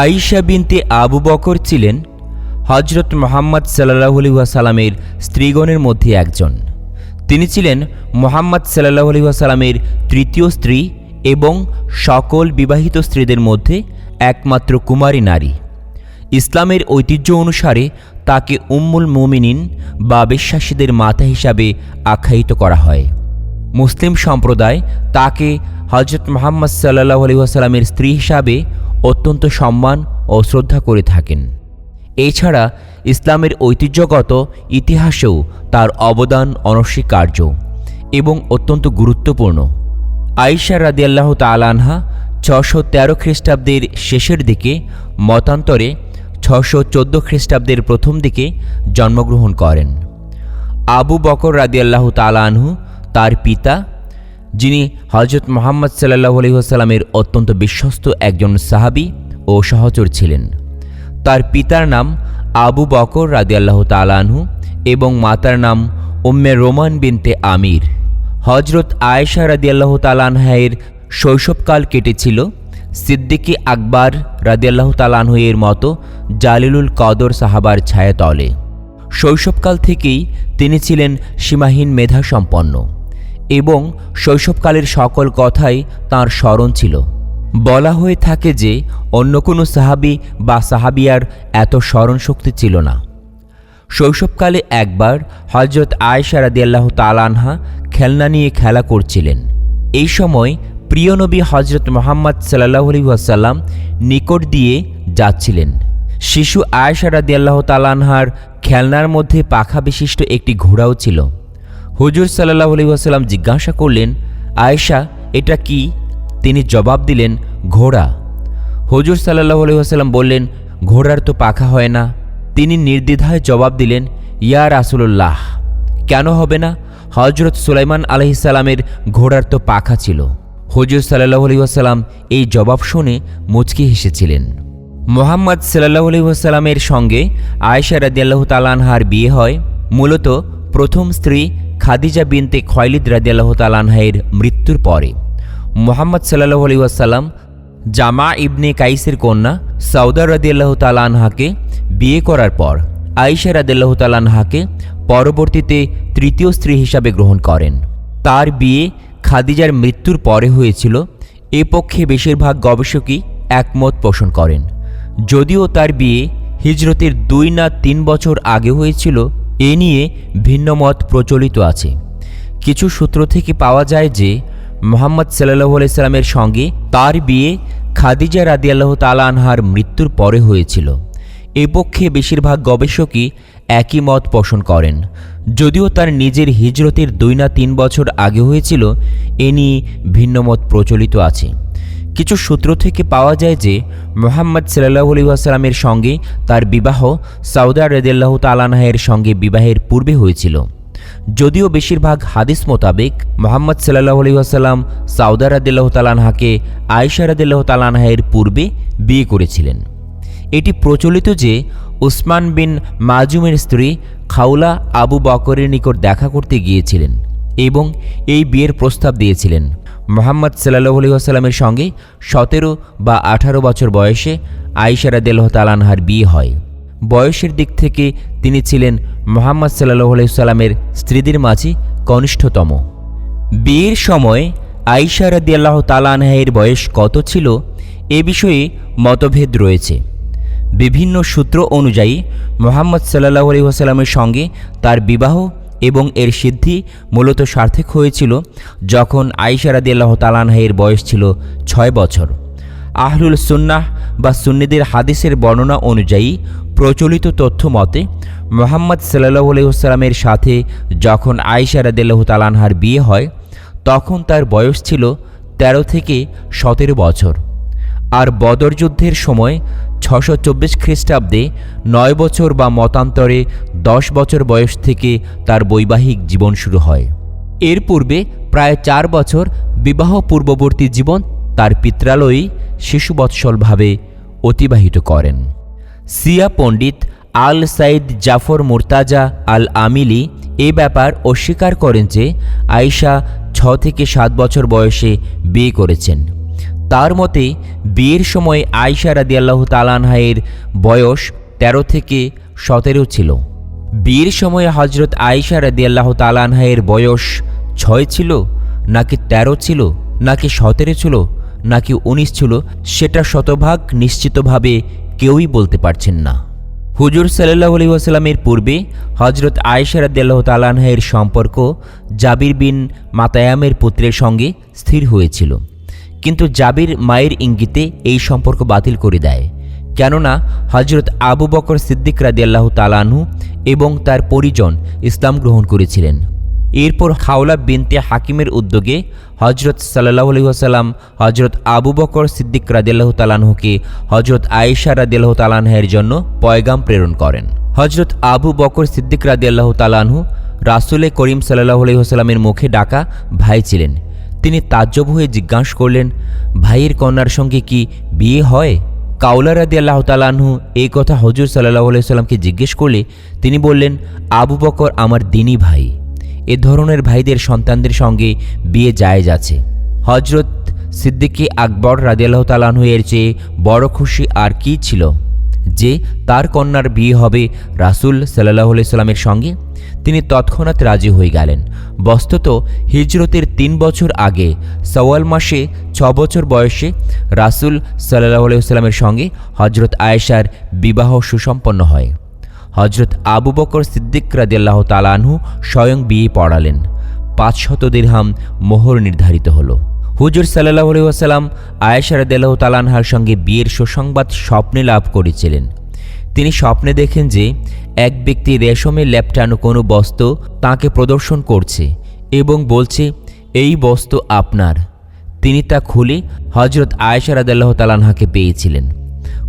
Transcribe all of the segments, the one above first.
আইসা বিনতে আবু বকর ছিলেন হজরত মোহাম্মদ সাল্লাহ সাল্লামের স্ত্রীগণের মধ্যে একজন। তিনি ছিলেন মোহাম্মদ সাল্লাহ সাল্লামের তৃতীয় স্ত্রী এবং সকল বিবাহিত স্ত্রীদের মধ্যে একমাত্র কুমারী নারী। ইসলামের ঐতিহ্য অনুসারে তাকে উম্মুল মোমিনিন বা বিশ্বাসীদের মাতা হিসাবে আখ্যায়িত করা হয়। মুসলিম সম্প্রদায় তাকে হজরত মোহাম্মদ সাল্লাহ আলহিহাসাল্লামের স্ত্রী হিসাবে অত্যন্ত সম্মান ও শ্রদ্ধা করে থাকেন। এছাড়া ইসলামের ঐতিহ্যগত ইতিহাসেও তার অবদান অনস্বীকার্য এবং অত্যন্ত গুরুত্বপূর্ণ। আইসা রাদিয়াল্লাহ তালানহা ছশো তেরো খ্রিস্টাব্দের শেষের দিকে মতান্তরে ছশো চোদ্দ খ্রিস্টাব্দের প্রথম দিকে জন্মগ্রহণ করেন। আবু বকর রাদিয়াল্লাহ তালানহু তার পিতা যিনি হজরত মোহাম্মদ সাল্লাহ আলহিহাস্লামের অত্যন্ত বিশ্বস্ত একজন সাহাবি ও সহচর ছিলেন। তার পিতার নাম আবু বকর রাদিয়াল্লাহ তালানহু এবং মাতার নাম উম্মে রোমান বিনতে আমির। হজরত আয়েশা রাদিয়াল্লাহ তালানহায়ের শৈশবকাল কেটেছিল সিদ্দিকি আকবর রাদিয়াল্লাহ তালানহু এর মতো জালিলুল কদর সাহাবার ছায়াতলে। শৈশবকাল থেকেই তিনি ছিলেন সীমাহীন মেধা সম্পন্ন এবং শৈশবকালের সকল কথাই তার স্মরণ ছিল। বলা হয়ে থাকে যে, অন্য কোনো সাহাবি বা সাহাবিয়ার এত স্মরণশক্তি ছিল না। শৈশবকালে একবার হজরত আয়েশা রাদিয়াল্লাহ তালানহা খেলনা নিয়ে খেলা করছিলেন। এই সময় প্রিয় নবী হজরত মোহাম্মদ সাল্লাহ আলী নিকট দিয়ে যাচ্ছিলেন। শিশু আয়েশা রাদিয়াল্লাহ তালানহার খেলনার মধ্যে পাখা বিশিষ্ট একটি ঘোড়াও ছিল। হুজুর সাল্লাহ আলী ওয়াসাল্লাম জিজ্ঞাসা করলেন, আয়েশা, এটা কি? তিনি জবাব দিলেন, ঘোড়া। হুজুর সাল্লাহ আলী ওয়াসাল্লাম বললেন, ঘোড়ার তো পাখা হয় না। তিনি নির্দ্বিধায় জবাব দিলেন, ইয়া রাসুল্লাহ কেন হবে না? হজরত সুলাইমান আলহিসাল্লামের ঘোড়ার তো পাখা ছিল। হুজুর সাল্লাহ আলী ওয়াসাল্লাম এই জবাব শুনে মুচকি হেসেছিলেন। মোহাম্মদ সাল্লাহ আলী ওয়াসাল্লামের সঙ্গে আয়েশা রাদিয়াল্লাহ তালানহার বিয়ে হয়। মূলত প্রথম স্ত্রী খাদিজা বিনতে খয়লিদ রাদিয়াল্লাহ তালানহায়ের মৃত্যুর পরে। মোহাম্মদ সাল্লাহ আলী ওয়াসাল্লাম, জামা ইবনে কাইসের কন্যা সৌদা রাদিয়াল্লাহ তালানহাকে বিয়ে করার পর আইসা রাদিয়াল্লাহ তালানহাকে পরবর্তীতে তৃতীয় স্ত্রী হিসাবে গ্রহণ করেন। তার বিয়ে খাদিজার মৃত্যুর পরে হয়েছিল। এ পক্ষে বেশিরভাগ গবেষকই একমত পোষণ করেন। যদিও তার বিয়ে হিজরতের দুই না তিন বছর আগে হয়েছিল এ নিয়ে ভিন্ন মত প্রচলিত আছে। কিছু সূত্র থেকে পাওয়া যায় যে, মোহাম্মদ সাল্লাহ আলাইস্লামের সঙ্গে তার বিয়ে খাদিজা রাদিয়াল্লাহ তালা আনহার মৃত্যুর পরে হয়েছিল। এ পক্ষে বেশিরভাগ গবেষকই একই মত পোষণ করেন। যদিও তার নিজের হিজরতের দুই না তিন বছর আগে হয়েছিল, এ নিয়ে ভিন্ন মত প্রচলিত আছে। কিছু সূত্র থেকে পাওয়া যায় যে মোহাম্মদ সাল্লাহ আলী আসালামের সঙ্গে তার বিবাহ সাউদা রেদিল্লাহ তালানাহের সঙ্গে বিবাহের পূর্বে হয়েছিল। যদিও বেশিরভাগ হাদিস মোতাবেক মোহাম্মদ সাল্লাহ আলী আসাল্লাম সাউদা রাদিল্লাহ তালানহাকে আয়সা রাদিল্লাহ তালানহায়ের পূর্বে বিয়ে করেছিলেন। এটি প্রচলিত যে উসমান বিন মাজুমের স্ত্রী খাউলা আবু বকরের নিকট দেখা করতে গিয়েছিলেন এবং এই বিয়ের প্রস্তাব দিয়েছিলেন। মোহাম্মদ সাল্লাহ আলী সঙ্গে সতেরো বা আঠারো বছর বয়সে আইসারা দেলহ তালানহার বিয়ে হয়। বয়সের দিক থেকে তিনি ছিলেন মোহাম্মদ সাল্লাহ আলাইসাল্লামের স্ত্রীদের মাঝে কনিষ্ঠতম। বিয়ের সময় আইসা রাদিয়াল্লাহ তালানহায়ের বয়স কত ছিল এ বিষয়ে মতভেদ রয়েছে। বিভিন্ন সূত্র অনুযায়ী মোহাম্মদ সাল্লাহ আলী ওসালামের সঙ্গে তার বিবাহ এবং এর সিদ্ধি মূলত সার্থক হয়েছিল যখন আইসা রাদিয়াল্লাহ তালানহাইয়ের বয়স ছিল ছয় বছর। আহলুল সুন্নাহ বা সুন্নিদের হাদিসের বর্ণনা অনুযায়ী প্রচলিত তথ্য মতে, মোহাম্মদ সাল্লাহ আলহিহাস্লামের সাথে যখন আইসা রাদিয়াল্লাহ তালানহার বিয়ে হয়, তখন তার বয়স ছিল ১৩ থেকে সতেরো বছর। আর বদর যুদ্ধের সময় ছশো চব্বিশ খ্রিস্টাব্দে নয় বছর বা মতান্তরে দশ বছর বয়স থেকে তার বৈবাহিক জীবন শুরু হয়। এর পূর্বে প্রায় চার বছর বিবাহ পূর্ববর্তী জীবন তার পিত্রালয়ই শিশুবৎসলভাবে অতিবাহিত করেন। সিয়া পণ্ডিত আল সাইদ জাফর মুরতাজা আল আমিলি এ ব্যাপার অস্বীকার করেন যে আয়েশা ছ থেকে সাত বছর বয়সে বিয়ে করেছেন। তার মতে বিয়ের সময় আয়সা রাদিয়াল্লাহ তালানহায়ের বয়স ১৩ থেকে সতেরো ছিল। বিয়ের সময়ে হজরত আয়সা রাদিয়াল্লাহ তালানহায়ের বয়স ছয় ছিল, নাকি ১৩ ছিল, নাকি সতেরো ছিল, নাকি উনিশ ছিল, সেটা শতভাগ নিশ্চিতভাবে কেউই বলতে পারছেন না। হুজুর সাল্লাহ আলী ওয়াসাল্লামের পূর্বে হজরত আয়েশা রাদিয়াল্লাহ তালানহের সম্পর্ক জাবির বিন মাতায়ামের পুত্রের সঙ্গে স্থির হয়েছিল। কিন্তু জাবির মায়ের ইঙ্গিতে এই সম্পর্ক বাতিল করে দেয়। কেননা হজরত আবু বকর সিদ্দিক রাদিয়াল্লাহ তালানহু এবং তার পরিজন ইসলাম গ্রহণ করেছিলেন। এরপর হাওলা বিনতে হাকিমের উদ্যোগে হজরত সাল্লাহ আলহি আসাল্লাম হজরত আবু বকর সিদ্দিক রাদিল্লাহ তালানহুকে হজরত আয়েশা রাদিল্লাহ তালানহের জন্য পয়গাম প্রেরণ করেন। হজরত আবু বকর সিদ্দিক রাদিয়াল্লাহ তালানহু রাসুলে করিম সাল্লাহ আলহি আসাল্লামের মুখে ডাকা ভাই ছিলেন। তিনি তাজ্জব হয়ে জিজ্ঞাসা করলেন, ভাইয়ের কন্যার সঙ্গে কি বিয়ে হয়? কাউলা রাদি আল্লাহ তালাহু এই কথা হজুর সাল্লাহ সাল্লামকে জিজ্ঞেস করলে তিনি বললেন, আবু বকর আমার দিনী ভাই। এ ধরনের ভাইদের সন্তানদের সঙ্গে বিয়ে জায়েজ আছে। হজরত সিদ্দিকী আকবর রাদিয়াল্লাহ তালাহু এর চেয়ে বড় খুশি আর কি ছিল? যে তার কন্যার বিয়ে হবে রাসুল সাল্লাহ সাল্লামের সঙ্গে, তিনি তৎক্ষণাৎ রাজি হয়ে গেলেন। বস্তুত হিজরতের তিন বছর আগে, সওয়াল মাসে ছ বছর বয়সে রাসুল সাল্লাহ সাল্লামের সঙ্গে হজরত আয়েশার বিবাহ সুসম্পন্ন হয়। হজরত আবু বকর সিদ্দিক রাদিয়াল্লাহ তালানহু স্বয়ং বিয়ে পড়ালেন। পাঁচ পাঁচশত দিরহাম মোহর নির্ধারিত হলো। হুজুর সাল্লাহ আলহিহাসাল্লাম আয়েশা রাদিয়াল্লাহ তালানহার সঙ্গে বিয়ের সুসংবাদ স্বপ্নে লাভ করেছিলেন। তিনি স্বপ্নে দেখেন যে এক ব্যক্তি রেশমে ল্যাপটানো কোনো বস্তু তাকে প্রদর্শন করছে এবং বলছে, এই বস্তু আপনার। তিনি তা খুলে হজরত আয়েশা রাদিয়াল্লাহ তালানহাকে পেয়েছিলেন।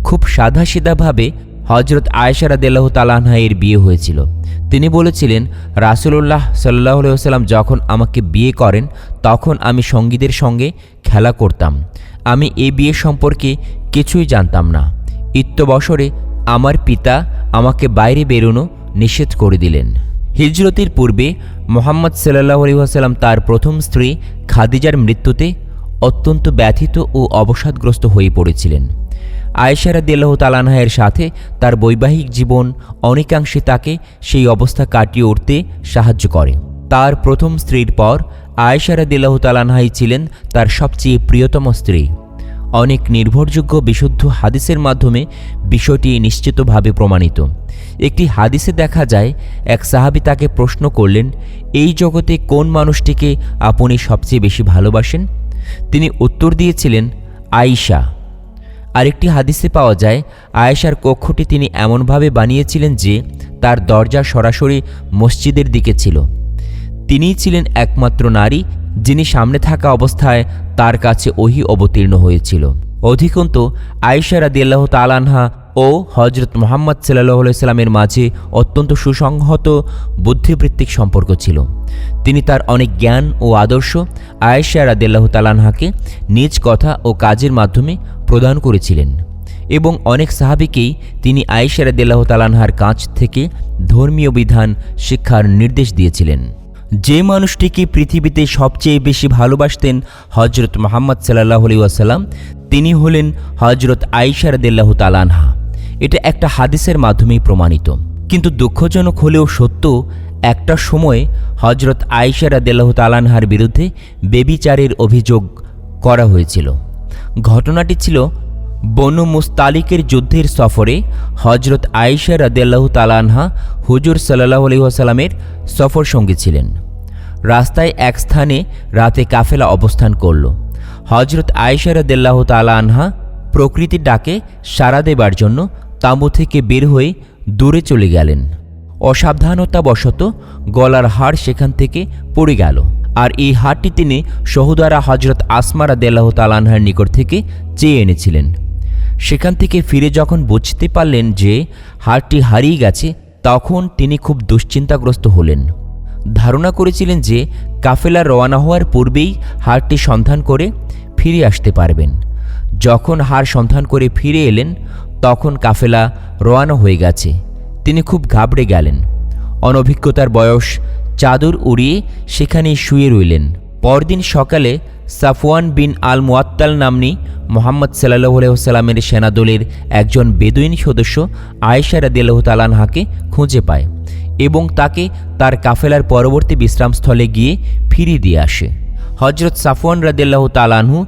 খুব সাধাসিধাভাবে হজরত আয়েশা রাদিয়াল্লাহ তালানহা এর বিয়ে হয়েছিল। তিনি বলেছিলেন, রাসুলুল্লাহ সাল্লাহ সাল্লাম যখন আমাকে বিয়ে করেন, তখন আমি সঙ্গীদের সঙ্গে খেলা করতাম। আমি এ বিয়ে সম্পর্কে কিছুই জানতাম না। ইত্যবসরে আমার পিতা আমাকে বাইরে বেরোনো নিষেধ করে দিলেন। হিজরতের পূর্বে মোহাম্মদ সাল্লাহ আলহিহাসাল্লাম তার প্রথম স্ত্রী খাদিজার মৃত্যুতে অত্যন্ত ব্যথিত ও অবসাদগ্রস্ত হয়ে পড়েছিলেন। আয়েশারা দিল্লাহ তালানহায়ের সাথে তার বৈবাহিক জীবন অনেকাংশে তাকে সেই অবস্থা কাটিয়ে উঠতে সাহায্য করে। তার প্রথম স্ত্রীর পর আয়েশারা দিল্লাহ তালানহাই ছিলেন তার সবচেয়ে প্রিয়তম স্ত্রী। অনেক নির্ভরযোগ্য বিশুদ্ধ হাদিসের মাধ্যমে বিষয়টি নিশ্চিতভাবে প্রমাণিত। একটি হাদিসে দেখা যায়, এক সাহাবি তাকে প্রশ্ন করলেন, এই জগতে কোন মানুষটিকে আপনি সবচেয়ে বেশি ভালোবাসেন? তিনি উত্তর দিয়েছিলেন, আয়েশা। আরেকটি হাদিসে পাওয়া যায়, আয়েশার কক্ষটি তিনি এমনভাবে বানিয়েছিলেন যে তার দরজা সরাসরি মসজিদের দিকে ছিল। তিনিই ছিলেন একমাত্র নারী যিনি সামনে থাকা অবস্থায় তার কাছে ওহি অবতীর্ণ হয়েছিল। অধিকন্ত, আয়েশা রাদিয়াল্লাহ তালানহা ও হজরত মোহাম্মদ সাল্লাহ সাল্লামের মাঝে অত্যন্ত সুসংহত বুদ্ধিবৃত্তিক সম্পর্ক ছিল। তিনি তার অনেক জ্ঞান ও আদর্শ আয়েশা রাদিয়াল্লাহ তালানহাকে নিজ কথা ও কাজের মাধ্যমে প্রদান করেছিলেন এবং অনেক সাহাবিকেই তিনি আয়েশা রাদিয়াল্লাহ তালানহার কাছ থেকে ধর্মীয় বিধান, শিক্ষার নির্দেশ দিয়েছিলেন। যে মানুষটিকে পৃথিবীতে সবচেয়ে বেশি ভালোবাসতেন হজরত মোহাম্মদ সাল্লাহ আলি ওয়াসাল্লাম, তিনি হলেন হজরত আয়েশা রাদিয়াল্লাহ তালানহা এটা একটা হাদিসের মাধ্যমেই প্রমাণিত। কিন্তু দুঃখজনক হলেও সত্য, একটা সময়ে হজরত আয়েশা রাদিয়াল্লাহ তালানহার বিরুদ্ধে বেবিচারের অভিযোগ করা হয়েছিল। ঘটনাটি ছিল বনু মুস্তালিকের যুদ্ধের সফরে হজরত আয়েশা রাদিয়াল্লাহ তালানহা হুজুর সাল্লাহ আলহিহাসাল্লামের সফর সঙ্গী ছিলেন। রাস্তায় এক স্থানে রাতে কাফেলা অবস্থান করল। হজরত আয়েশা রাদিয়াল্লাহ তালানহা প্রকৃতির ডাকে সাড়া দেবার জন্য তাঁবু থেকে বের হয়ে দূরে চলে গেলেন। অসাবধানতাবশত গলার হাড় সেখান থেকে পড়ে গেল। আর এই হাড়টি তিনি সহুদারা হজরত আসমারা দেল্লাহ তালানহার নিকট থেকে চেয়ে এনেছিলেন। সেখান থেকে ফিরে যখন বুঝতে পারলেন যে হাড়টি হারিয়ে গেছে, তখন তিনি খুব দুশ্চিন্তাগ্রস্ত হলেন। ধারণা করেছিলেন যে কাফেলা রওয়ানা হওয়ার পূর্বেই হারটি সন্ধান করে ফিরে আসতে পারবেন। যখন হার সন্ধান করে ফিরে এলেন, তখন কাফেলা রওয়ানা হয়ে গেছে। তিনি খুব ঘাবড়ে গেলেন। অনভিজ্ঞতার বয়স চাদর উড়িয়ে সেখানে শুয়ে রইলেন। পরদিন সকালে সাফওয়ান বিন আল মুয়াত্তাল নামনি মোহাম্মদ সাল্লাহ সাল্লামের সেনাদলের একজন বেদুইন সদস্য আয়েশা রাদিয়াল্লাহু তালানহাকে খুঁজে পায় এবং তাকে তার কাফেলার পরবর্তী বিশ্রামস্থলে গিয়ে ফিরিয়ে দিয়ে আসে। হজরত সাফওয়ান রাদিল্লাহ তালানহু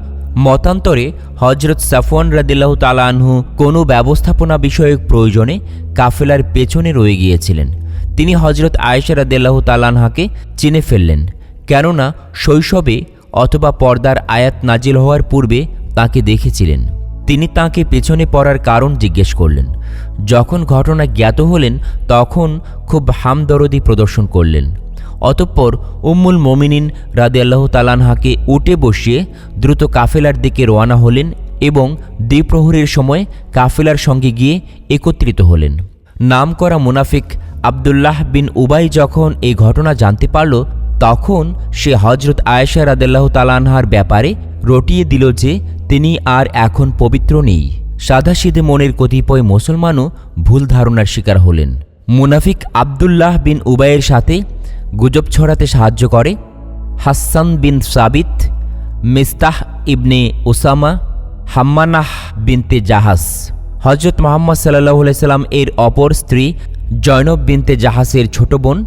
মতান্তরে হজরত সাফওয়ান রাদিল্লাহ তালানহু কোনো ব্যবস্থাপনা বিষয়ক প্রয়োজনে কাফেলার পেছনে রয়ে গিয়েছিলেন। তিনি হজরত আয়েশা রাদিল্লাহ তালানহাকে চিনে ফেললেন, কেননা শৈশবে অথবা পর্দার আয়াত নাজিল হওয়ার পূর্বে তাকে দেখেছিলেন। তিনি তাকে পেছনে পড়ার কারণ জিজ্ঞেস করলেন। যখন ঘটনা জ্ঞাত হলেন, তখন খুব হামদরদি প্রদর্শন করলেন। অতঃপর উম্মুল মোমিনিন রাদিয়াল্লাহ তালানহাকে উঠে বসিয়ে দ্রুত কাফেলার দিকে রওনা হলেন এবং দ্বিপ্রহরের সময় কাফেলার সঙ্গে গিয়ে একত্রিত হলেন। নাম করা মুনাফিক আবদুল্লাহ বিন উবাই যখন এই ঘটনা জানতে পারল, তখন সে হজরত আয়েশা রাদেল্লাহ তালানহার ব্যাপারে রটিয়ে দিল যে তিনি আর এখন পবিত্র নেই। সাদাসিধে মনের কতিপয় মুসলমানও ভুল ধারণার শিকার হলেন। মুনাফিক আবদুল্লাহ বিন উবাইয়ের সাথে গুজব ছড়াতে সাহায্য করে। Hasan bin Sabit, Mistah ibn Osama Hamnah bint Jahsh. হজরত মোহাম্মদ সাল্লাহ সাল্লাম এর অপর স্ত্রী জয়নব বিনতে জাহাসের ছোট বোন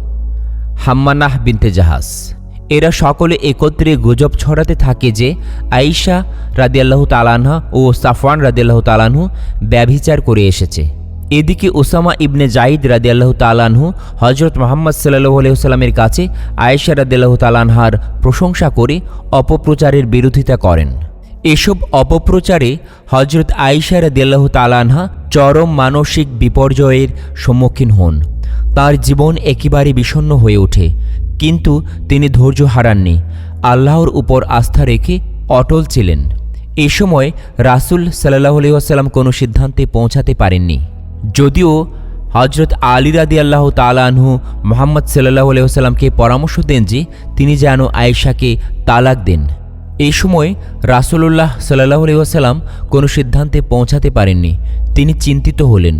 হাম্মানাহ বিনতে জাহাস। এরা সকলে একত্রে গুজব ছড়াতে থাকে যে আইসা রাদিয়াল্লাহ তালানহা ও সাফওয়ান রাদিয়াল্লাহ তালানহু ব্যভিচার করে এসেছে। এদিকে ওসামা ইবনে জাইদ রাদিয়াল্লাহ তালানহু হজরত মোহাম্মদ সাল্লাহ আলহিহাস্লামের কাছে আয়েশা রাদিয়াল্লাহ তালানহার প্রশংসা করে অপপ্রচারের বিরোধিতা করেন। এসব অপপ্রচারে হজরত আয়েশা রাদিয়াল্লাহ তালানহা চরম মানসিক বিপর্যয়ের সম্মুখীন হন। তার জীবন একেবারে বিষণ্ণ হয়ে ওঠে। কিন্তু তিনি ধৈর্য হারাননি। আল্লাহর উপর আস্থা রেখে অটল ছিলেন। এ সময় রাসুল সাল্লাহ আলহিহাস্লাম কোনো সিদ্ধান্তে পৌঁছাতে পারেননি। যদিও হজরত আলী রাদি আল্লাহ তালানহু মোহাম্মদ সাল্লাহ আলহিহাস্লামকে পরামর্শ দেন যে তিনি যেন আয়েশাকে তালাক দেন। এই সময় রাসুলুল্লাহ সাল্লাহ আলহিহাস্লাম কোনো সিদ্ধান্তে পৌঁছাতে পারেননি। তিনি চিন্তিত হলেন।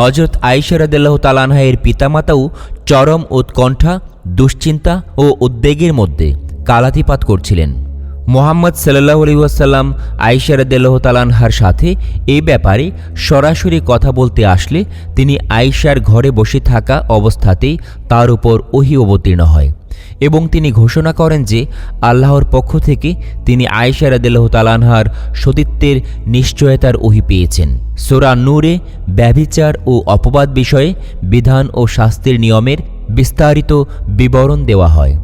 হজরত আইসারাদাল্লাহ তালানহা এর পিতামাতাও চরম উৎকণ্ঠা, দুশ্চিন্তা ও উদ্বেগের মধ্যে কালাতিপাত করছিলেন। মোহাম্মদ সাল্লাহ আলহিউসাল্লাম আইসারাদাল্লাহ তালানহার সাথে এ ব্যাপারে সরাসরি কথা বলতে আসলে তিনি আয়েশার ঘরে বসে থাকা অবস্থাতেই তার উপর ওহি অবতীর্ণ হয়। এবং তিনি ঘোষণা করেন যে আল্লাহর পক্ষ থেকে তিনি আয়েশা রাদিল্লাহ তালানহার সতীত্বের নিশ্চয়তার ওহি পেয়েছেন। সোরা নূরে ব্যভিচার ও অপবাদ বিষয়ে বিধান ও শাস্তির নিয়মের বিস্তারিত বিবরণ দেওয়া হয়।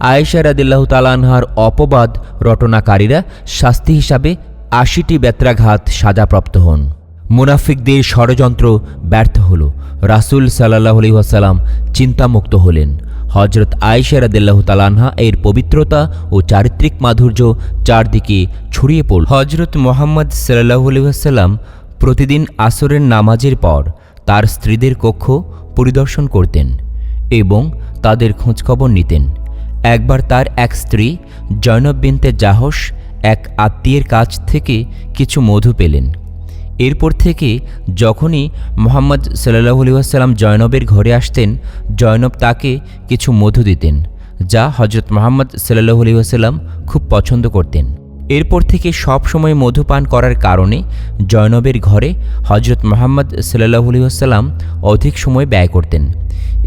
আয়েশা রাদিল্লাহ তালানহার অপবাদ রটনাকারীরা শাস্তি হিসাবে আশিটি বেত্রাঘাত সাজাপ্রাপ্ত হন। মুনাফিকদের ষড়যন্ত্র ব্যর্থ হল। রাসুল সাল্লাহ আলহিহাসাল্লাম চিন্তামুক্ত হলেন। হজরত আয়েশা রাদিল্লাহ তালানহা এর পবিত্রতা ও চারিত্রিক মাধুর্য চারদিকে ছড়িয়ে পড়ল। হজরত মোহাম্মদ সাল্লাহ আলহিহাসাল্লাম প্রতিদিন আসরের নামাজের পর তার স্ত্রীদের কক্ষ পরিদর্শন করতেন এবং তাদের খোঁজখবর নিতেন। একবার তার এক স্ত্রী জয়নব বিনতে জাহস এক আত্মীয়ের কাছ থেকে কিছু মধু পেলেন। এরপর থেকে যখনই মোহাম্মদ সাল্লাহ আলহিহাসাল্লাম জয়নবের ঘরে আসতেন, জয়নব তাকে কিছু মধু দিতেন, যা হজরত মোহাম্মদ সাল্লাহ আলহিহাসাল্লাম খুব পছন্দ করতেন। এরপর থেকে সব সময় মধু পান করার কারণে জয়নবের ঘরে হজরত মোহাম্মদ সাল্লাহ আলহিহাসাল্লাম অধিক সময় ব্যয় করতেন।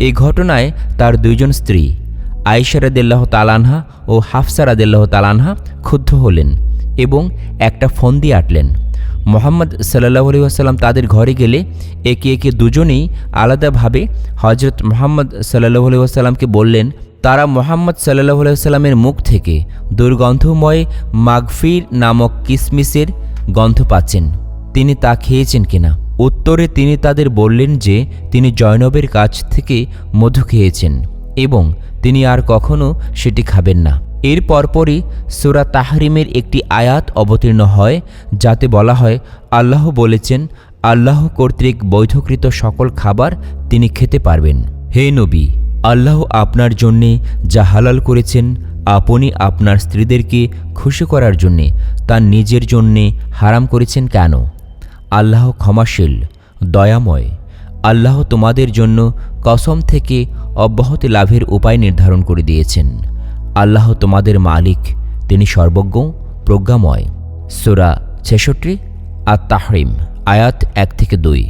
এই ঘটনায় তার দুইজন স্ত্রী, আয়েশা রাদিল্লাহ তালানহা ও হাফসা রাদিল্লাহ তালানহা ক্ষুব্ধ হলেন এবং একটা ফন্দি আটলেন। মোহাম্মদ সাল্লাহ আলি আসাল্লাম তাদের ঘরে গেলে একে একে দুজনেই আলাদাভাবে হজরত মোহাম্মদ সাল্লাহ আলি আসাল্লামকে বললেন, তারা মোহাম্মদ সাল্লাহ আলাইসাল্লামের মুখ থেকে দুর্গন্ধময় মাগফির নামক কিসমিসের গন্ধ পাচ্ছেন। তিনি তা খেয়েছেন কিনা? উত্তরে তিনি তাদের বললেন যে, তিনি জয়নবের কাছ থেকে মধু খেয়েছেন এবং তিনি আর কখনও সেটি খাবেন না। এর পরপরই সুরা তাহরিমের একটি আয়াত অবতীর্ণ হয়, যাতে বলা হয়, আল্লাহ বলেছেন, আল্লাহ কর্তৃক বৈধকৃত সকল খাবার তিনি খেতে পারবেন। হে নবী, আল্লাহ আপনার জন্যে যা হালাল করেছেন, আপনি আপনার স্ত্রীদেরকে খুশি করার জন্যে তার নিজের জন্যে হারাম করেছেন কেন? আল্লাহ ক্ষমাশীল, দয়াময়, আল্লাহ তোমাদের জন্য কসম থেকে অব্যাহতি লাভের উপায় নির্ধারণ করে দিয়েছেন। আল্লাহ তোমাদের মালিক, তিনি সর্বজ্ঞ, প্রজ্ঞাময়। সুরা ছেষট্টি আর তাহরিম আয়াত এক থেকে দুই।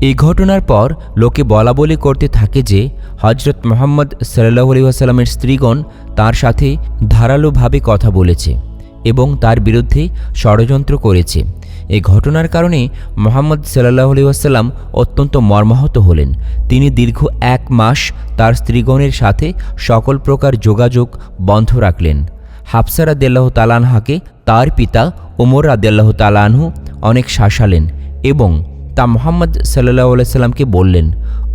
এই ঘটনার পর লোকে বলা বলি করতে থাকে যে হজরত মোহাম্মদ সাল্লাহ আলী আসাল্লামের স্ত্রীগণ তার সাথে ধারালোভাবে কথা বলেছে এবং তার বিরুদ্ধে ষড়যন্ত্র করেছে। এই ঘটনার কারণে মোহাম্মদ সাল্লাহ আলী অত্যন্ত মর্মাহত হলেন। তিনি দীর্ঘ এক মাস তার স্ত্রীগণের সাথে সকল প্রকার যোগাযোগ বন্ধ রাখলেন। হাফসা রাদিয়াল্লাহ তালানহাকে তার পিতা ওমর রাদিয়াল্লাহ তালানহু অনেক শাসালেন এবং তা মোহাম্মদ সাল্লাহ সাল্লামকে বললেন,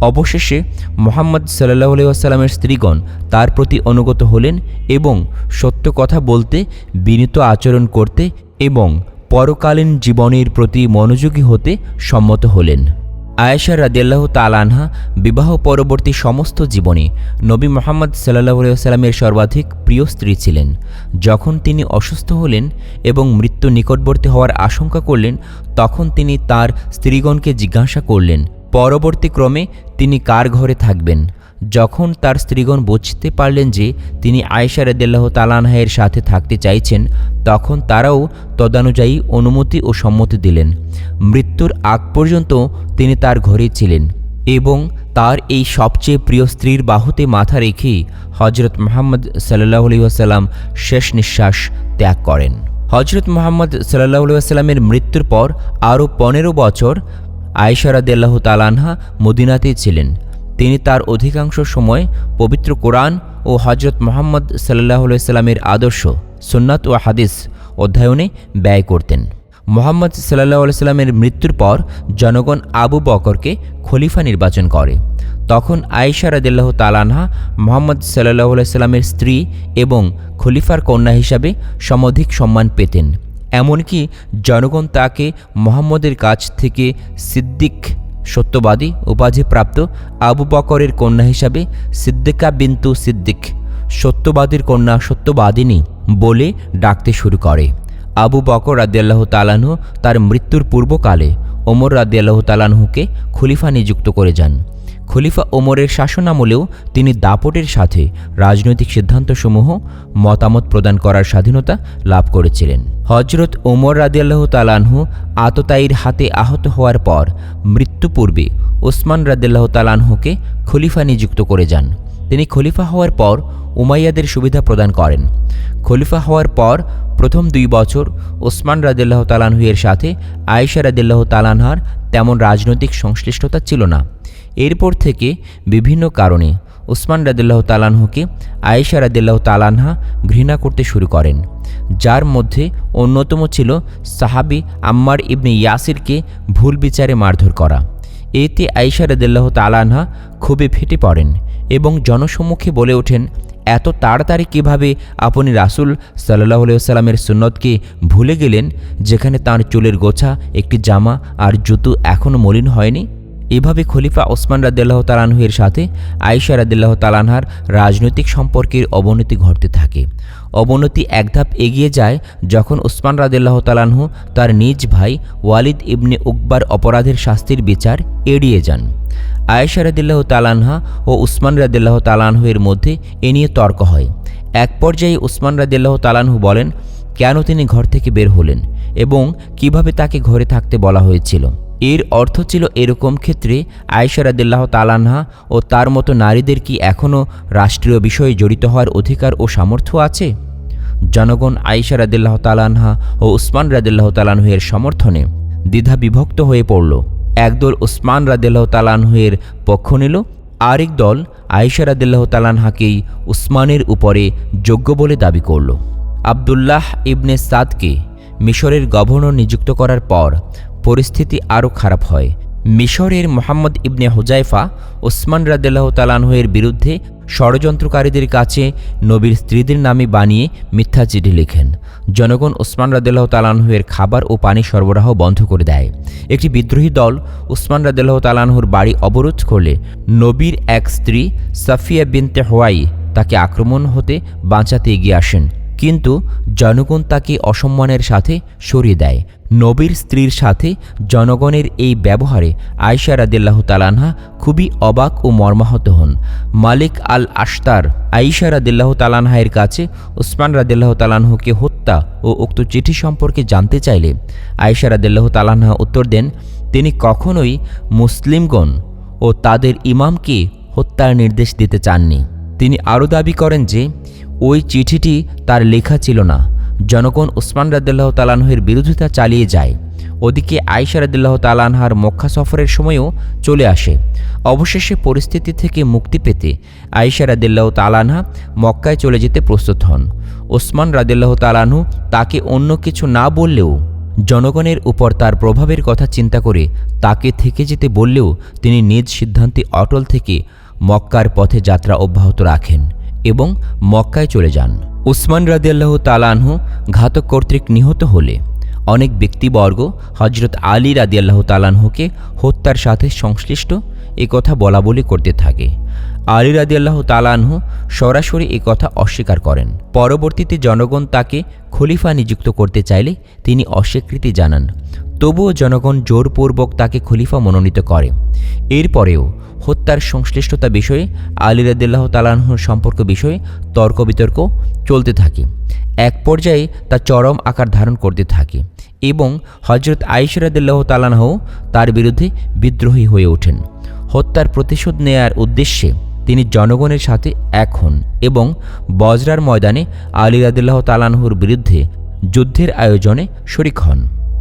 অবশেষে মোহাম্মদ সাল্লাহ আসাল্লামের স্ত্রীগণ তার প্রতি অনুগত হলেন এবং সত্য কথা বলতে, বিনীত আচরণ করতে এবং পরকালীন জীবনের প্রতি মনোযোগী হতে সম্মত হলেন। আয়েশা রাদিয়াল্লাহ তালানহা বিবাহ পরবর্তী সমস্ত জীবনে নবী মোহাম্মদ সাল্লাহ সাল্লামের সর্বাধিক প্রিয় স্ত্রী ছিলেন। যখন তিনি অসুস্থ হলেন এবং মৃত্যু নিকটবর্তী হওয়ার আশঙ্কা করলেন, তখন তিনি তার স্ত্রীগণকে জিজ্ঞাসা করলেন, পরবর্তী ক্রমে তিনি কার ঘরে থাকবেন? যখন তার স্ত্রীগণ বুঝতে পারলেন যে তিনি আয়েশা রদাল্লাহ তালানহায়ের সাথে থাকতে চাইছেন, তখন তারাও তদানুযায়ী অনুমতি ও সম্মতি দিলেন। মৃত্যুর আগ পর্যন্ত তিনি তার ঘরে ছিলেন এবং তার এই সবচেয়ে প্রিয় স্ত্রীর বাহুতে মাথা রেখে হজরত মোহাম্মদ সাল্লাহ আলি আসাল্লাম শেষ নিঃশ্বাস ত্যাগ করেন। হজরত মোহাম্মদ সাল্লাহ আলি আসাল্লামের মৃত্যুর পর আরও পনেরো বছর আয়েশা রাদিয়াল্লাহ তালানহা মদিনাতেই ছিলেন। তিনি তার অধিকাংশ সময় পবিত্র কোরআন ও হজরত মোহাম্মদ সাল্লাহ সাল্লামের আদর্শ, সুন্নাত ও হাদিস অধ্যয়নে ব্যয় করতেন। মোহাম্মদ সাল্লাহ সাল্লামের মৃত্যুর পর জনগণ আবু বকরকে খলিফা নির্বাচন করে। তখন আয়েশা রাদিল্লাহ তালানহা মোহাম্মদ সাল্লাহ সাল্লামের স্ত্রী এবং খলিফার কন্যা হিসাবে সমধিক সম্মান পেতেন। এমনকি জনগণ তাকে মোহাম্মদের কাছ থেকে সিদ্দিক সত্যবাদী, উপাধিপ্রাপ্ত আবু বকরের কন্যা হিসাবে সিদ্দিকা বিন্তু সিদ্দিক। সত্যবাদীর কন্যা সত্যবাদিনী বলে ডাকতে শুরু করে। আবু বকর রাদিয়াল্লাহ তালানহ তার মৃত্যুর পূর্বকালে ওমর রাদিয়াল্লাহ তালানহুকে খলিফা নিযুক্ত করে যান। খলিফা ওমরের শাসনামলেও তিনি দাপটের সাথে রাজনৈতিক সিদ্ধান্তসমূহ মতামত প্রদান করার স্বাধীনতা লাভ করেছিলেন। হজরত ওমর রাদিয়াল্লাহ তালানহু আততায়ীর হাতে আহত হওয়ার পর মৃত্যু পূর্বে ওসমান রাদিয়াল্লাহ তালানহুকে খলিফা নিযুক্ত করে যান। তিনি খলিফা হওয়ার পর উমাইয়াদের সুবিধা প্রদান করেন। খলিফা হওয়ার পর প্রথম দুই বছর ওসমান রাদিল্লাহ তালানহুয়ের সাথে আয়েশা রাদিল্লাহ তালানহার তেমন রাজনৈতিক সংশ্লিষ্টতা ছিল না। এরপর থেকে বিভিন্ন কারণে উসমান রাদিল্লাহ তালানহুকে আয়েশা রাদিল্লাহ তালানহা ঘৃণা করতে শুরু করেন, যার মধ্যে অন্যতম ছিল সাহাবি আম্মার ইবনে ইয়াসিরকে ভুল বিচারে মারধর করা। এতে আয়েশা রাদিল্লাহ তালানহা খুবই ফেটে পড়েন এবং জনসম্মুখে বলে ওঠেন, এত তাড়াতাড়ি কীভাবে আপনি রাসুল সাল্লাহ সাল্লামের সুন্নতকে ভুলে গেলেন, যেখানে তার চুলের গোছা, একটি জামা আর জুতো এখনও মলিন হয়নি? এভাবে খলিফা ওসমান রাদিল্লাহ তালানহুয়ের সাথে আয়েশা রাদিল্লাহ তালানহার রাজনৈতিক সম্পর্কের অবনতি ঘটতে থাকে। অবনতি এক ধাপ এগিয়ে যায় যখন ওসমান রাদিল্লাহ তালানহু তার নিজ ভাই ওয়ালিদ ইবনে উকবার অপরাধের শাস্তির বিচার এড়িয়ে যান। আয়েশা রাদিল্লাহ তালানহা ও উসমান রাদিল্লাহ তালানহুয়ের মধ্যে এ নিয়ে তর্ক হয়। এক পর্যায়ে উসমান রাদিল্লাহ তালানহু বলেন, কেন তিনি ঘর থেকে বের হলেন এবং কীভাবে তাকে ঘরে থাকতে বলা হয়েছিল? এর অর্থ ছিল এরকম ক্ষেত্রে আয়েশা রাদিল্লাহ তালানহা ও তার মতো নারীদের কি এখনও রাষ্ট্রীয় বিষয়ে জড়িত হওয়ার অধিকার ও সামর্থ্য আছে? জনগণ আয়েশা রাদিল্লাহ তালানহা ও উসমান রাদিল্লাহ তালানহুয়ের সমর্থনে দ্বিধা বিভক্ত হয়ে পড়ল। একদল উসমান রাদিল্লাহ তালানহুয়ের পক্ষ নিল, আরেক দল আয়েশা রাদিল্লাহ তালানহাকেই উসমানের উপরে যোগ্য বলে দাবি করল। আবদুল্লাহ ইবনে সাদকে মিশরের গভর্নর নিযুক্ত করার পর পরিস্থিতি আরও খারাপ হয়। মিশরের মোহাম্মদ ইবনে হুজাইফা ওসমান রাদিল্লাহ তালানহের বিরুদ্ধে ষড়যন্ত্রকারীদের কাছে নবীর স্ত্রীদের নামে বানিয়ে মিথ্যা চিঠি লেখেন। জনগণ ওসমান রাদিল্লাহ তালানহের খাবার ও পানি সরবরাহ বন্ধ করে দেয়। একটি বিদ্রোহী দল ওসমান রাদিল্লাহ তালানহুর বাড়ি অবরোধ করলে নবীর এক স্ত্রী সাফিয়া বিনতে হোয়াই তাকে আক্রমণ হতে বাঁচাতে এগিয়ে আসেন। কিন্তু জনগণ তাকে অসম্মানের সাথে সরিয়ে দেয়। নবীর স্ত্রীর সাথে জনগণের এই ব্যবহারে আয়সা রাদিল্লাহ তালানহা খুবই অবাক ও মর্মাহত হন। মালিক আল আশতার আইসা রাদিল্লাহ তালানহায়ের কাছে উসমান রাদিল্লাহ তালানহকে হত্যা ও উক্ত চিঠি সম্পর্কে জানতে চাইলে আয়সা রাদিল্লাহ তালানহা উত্তর দেন, তিনি কখনোই মুসলিমগণ ও তাদের ইমামকে হত্যার নির্দেশ দিতে চাননি। তিনি আরও দাবি করেন যে ওই চিঠিটি তার লেখা ছিল না। জনগণ উসমান রাদিল্লাহ তালানহের বিরোধিতা চালিয়ে যায়। ওদিকে আয়সা রাদিল্লাহ তালানহার মক্কা সফরের সময়ও চলে আসে। অবশেষে পরিস্থিতি থেকে মুক্তি পেতে আয়সা রাদিল্লাহ তালানহা মক্কায় চলে যেতে প্রস্তুত হন। ওসমান রাদিল্লাহ তালানহু তাকে অন্য কিছু না বললেও, জনগণের উপর তার প্রভাবের কথা চিন্তা করে তাকে থেকে যেতে বললেও তিনি নিজ সিদ্ধান্তে অটল থেকে মক্কার পথে যাত্রা অব্যাহত রাখেন। এবং মক্কায় চলে যান। উসমান রাদিয়াল্লাহ তালানহ ঘাতক কর্তৃক নিহত হলে অনেক ব্যক্তিবর্গ হজরত আলী রাদিয়াল্লাহ তালানহুকে হত্যার সাথে সংশ্লিষ্ট এ কথা বলা বলি করতে থাকে। আলী রাদিয়াল্লাহ তালানহ সরাসরি এ কথা অস্বীকার করেন। পরবর্তীতে জনগণ তাকে খলিফা নিযুক্ত করতে চাইলে তিনি অস্বীকৃতি জানান। তবুও জনগণ জোরপূর্বক তাকে খলিফা মনোনীত করে। এরপরেও হত্যার সংশ্লিষ্টতা বিষয়ে আলী রাদিল্লাহ তালাহুর সম্পর্ক বিষয়ে তর্ক বিতর্ক চলতে থাকে। এক পর্যায়ে তা চরম আকার ধারণ করতে থাকে এবং হজরত আইসরাদিল্লাহ তালানহ তার বিরুদ্ধে বিদ্রোহী হয়ে ওঠেন। হত্যার প্রতিশোধ নেয়ার উদ্দেশ্যে তিনি জনগণের সাথে এক হন এবং বজরার ময়দানে আলী রাদিল্লাহ তালানহুর বিরুদ্ধে যুদ্ধের আয়োজনে শরিক হন।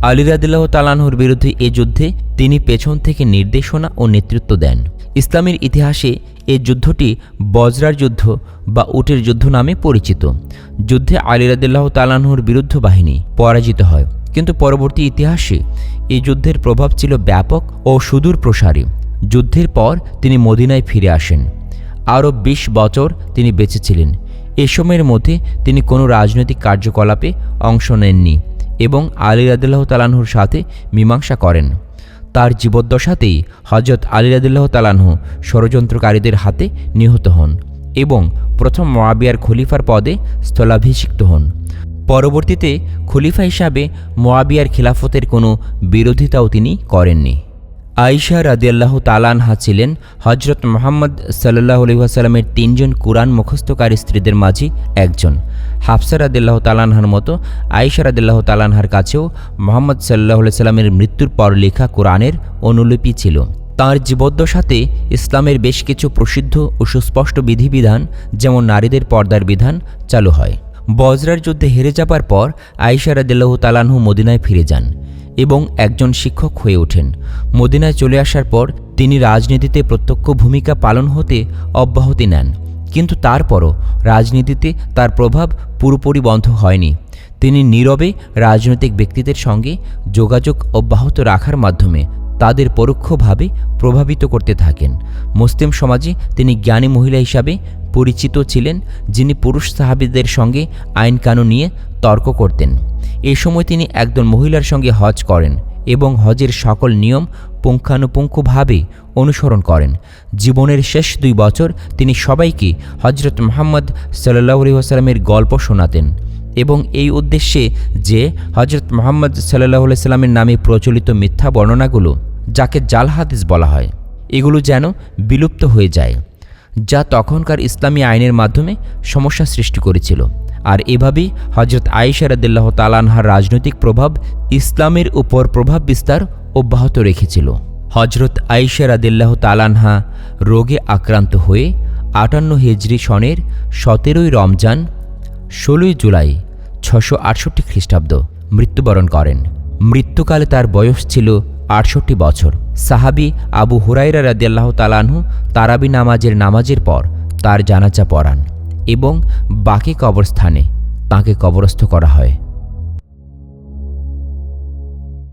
আলী রাদিল্লাহ তালানহুর বিরুদ্ধে এ যুদ্ধে তিনি পেছন থেকে নির্দেশনা ও নেতৃত্ব দেন। ইসলামের ইতিহাসে এ যুদ্ধটি বজরার যুদ্ধ বা উটের যুদ্ধ নামে পরিচিত। যুদ্ধে আলী রাদিল্লাহ তালানহুর বিরুদ্ধ বাহিনী পরাজিত হয়। কিন্তু পরবর্তী ইতিহাসে এই যুদ্ধের প্রভাব ছিল ব্যাপক ও সুদূর প্রসারী। যুদ্ধের পর তিনি মদিনায় ফিরে আসেন। আরও ২০ বছর তিনি বেঁচে ছিলেন। এ সময়ের মধ্যে তিনি কোনো রাজনৈতিক কার্যকলাপে অংশ নেননি। এবং আলী রাদিল্লাহ তালানহুর সাথে মীমাংসা করেন। তার জীবদ্দশাতেই হজরত আলী রাদিল্লাহ তালানহু ষড়যন্ত্রকারীদের হাতে নিহত হন এবং প্রথম মোয়াবিয়ার খলিফার পদে স্থলাভিষিক্ত হন। পরবর্তীতে খলিফা হিসাবে মোয়াবিয়ার খিলাফতের কোনো বিরোধিতাও তিনি করেননি। আইসা রাদিয়াল্লাহ তালানহা ছিলেন হজরত মোহাম্মদ সাল্লাহ আলহিহাসাল্লামের তিনজন কোরআন মুখস্থকারী স্ত্রীদের মাঝে একজন। হাফসা রাদিল্লাহ তালানহার মতো আইসা রাদিল্লাহ তালানহার কাছেও মোহাম্মদ সাল্লাহ সাল্লামের মৃত্যুর পর লেখা কোরআনের অনুলিপি ছিল। তাঁর জীবদ্দশাতে ইসলামের বেশ কিছু প্রসিদ্ধ ও সুস্পষ্ট বিধিবিধান, যেমন নারীদের পর্দার বিধান, চালু হয়। বজরার যুদ্ধে হেরে যাবার পর আইসা রাদিল্লাহ তালানহু মদিনায় ফিরে যান এবং একজন শিক্ষক হয়ে ওঠেন। মদিনায় চলে আসার পর তিনি রাজনীতিতে প্রত্যক্ষ ভূমিকা পালন হতে অব্যাহতি নেন। কিন্তু তারপরও রাজনীতিতে তার প্রভাব পুরোপুরি বন্ধ হয়নি। তিনি নীরবে রাজনৈতিক ব্যক্তিদের সঙ্গে যোগাযোগ অব্যাহত রাখার মাধ্যমে তাদের পরোক্ষভাবে প্রভাবিত করতে থাকেন। মুসলিম সমাজে তিনি জ্ঞানী মহিলা হিসাবে পরিচিত ছিলেন, যিনি পুরুষ সাহাবিদের সঙ্গে আইন কানুন নিয়ে তর্ক করতেন। এ সময় তিনি একজন মহিলার সঙ্গে হজ করেন এবং হজের সকল নিয়ম পুঙ্খানুপুঙ্খভাবে অনুসরণ করেন। জীবনের শেষ দুই বছর তিনি সবাইকে হজরত মোহাম্মদ সাল্লাহ আলহিহাস্লামের গল্প শোনাতেন এবং এই উদ্দেশ্যে যে হজরত মোহাম্মদ সাল্লাহ সাল্লামের নামে প্রচলিত মিথ্যা বর্ণনাগুলো, যাকে জাল হাদিস বলা হয়, এগুলো যেন বিলুপ্ত হয়ে যায়, যা তখনকার ইসলামী আইনের মাধ্যমে সমস্যা সৃষ্টি করেছিল। আর এভাবেই হজরত আয়েশা রাদিল্লাহ তালানহার রাজনৈতিক প্রভাব ইসলামের উপর প্রভাব বিস্তার অব্যাহত রেখেছিল। হজরত আয়েশা রাদিল্লাহ তালানহা রোগে আক্রান্ত হয়ে আটান্ন হেজরি সনের সতেরোই রমজান, ষোলোই জুলাই ছশো আটষট্টি খ্রিস্টাব্দ মৃত্যুবরণ করেন। মৃত্যুকালে তার বয়স ছিল আটষট্টি বছর। সাহাবি আবু হুরাইরা রাদিয়াল্লাহ তালানহু তারাবি নামাজের নামাজের পর তার জানাজা পড়ান এবং বাকি কবরস্থানে তাকে কবরস্থ করা হয়।